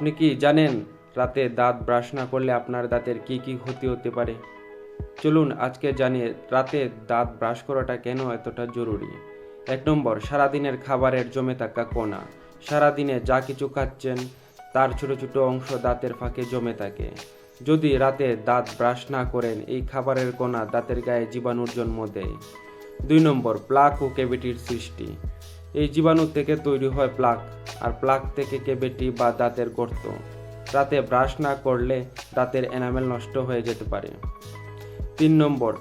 আপনি কি জানেন রাতে দাঁত ব্রাশ না করলে আপনার দাঁতের কি কি ক্ষতি হতে পারে? চলুন আজকে জানিয়ে রাতে দাঁত ব্রাশ করাটা কেন এতটা জরুরি? এক নম্বর, সারাদিনের খাবারের জমে থাকা কণা। সারাদিনে যা কিছু খাচ্ছেন, তার ছোট ছোট অংশ দাঁতের ফাঁকে জমে থাকে। যদি রাতে দাঁত ব্রাশ না করেন, এই খাবারের কণা দাঁতের গায়ে জীবাণুর জন্ম দেয়। দুই নম্বর, প্লাক ও ক্যাভিটির সৃষ্টি। এই জীবাণু থেকে তৈরি হয় প্লাক, আর প্লাক থেকে কেবেটি বা দাঁতের গর্ত। রাতে ব্রাশ না করলে দাঁতের এনামেল নষ্ট হয়ে যেতে পারে। তিন নম্বর,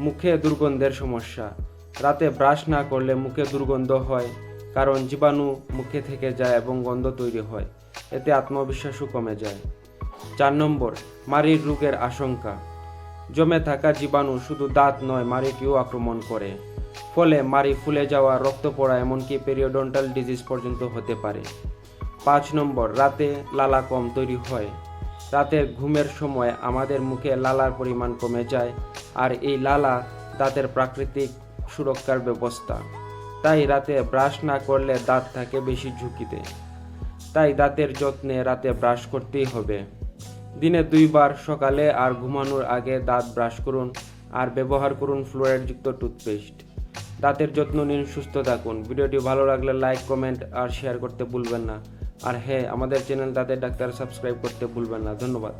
মুখে দুর্গন্ধের সমস্যা। রাতে ব্রাশ না করলে মুখে দুর্গন্ধ হয়, কারণ জীবাণু মুখে থেকে যায় এবং গন্ধ তৈরি হয়। এতে আত্মবিশ্বাসও কমে যায়। চার নম্বর মারির রোগের আশঙ্কা। জমে থাকা জীবাণু শুধু দাঁত নয় মারিকেও আক্রমণ করে। ফলে মারি ফুলে যাওয়া, রক্ত পড়া, এমনকি পেরিওডন্টাল ডিজিজ পর্যন্ত হতে পারে। পাঁচ নম্বর, রাতে লালা কম তৈরি হয়। রাতের ঘুমের সময় আমাদের মুখে লালার পরিমাণ কমে যায় আর এই লালা দাঁতের প্রাকৃতিক সুরক্ষার ব্যবস্থা। তাই রাতে ব্রাশ না করলে দাঁত থাকে বেশি ঝুঁকিতে। তাই দাঁতের যত্নে রাতে ব্রাশ করতেই হবে। দিনে দুইবার সকালে আর ঘুমানোর আগে দাঁত ব্রাশ করুন আর ব্যবহার করুন ফ্লোরাইডযুক্ত টুথপেস্ট। দাঁতের যত্ন নিন, সুস্থ থাকুন। ভিডিওটি ভালো লাগলে লাইক কমেন্ট আর শেয়ার করতে ভুলবেন না। আর হ্যাঁ আমাদের চ্যানেল দাঁতের ডাক্তার সাবস্ক্রাইব করতে ভুলবেন না। ধন্যবাদ।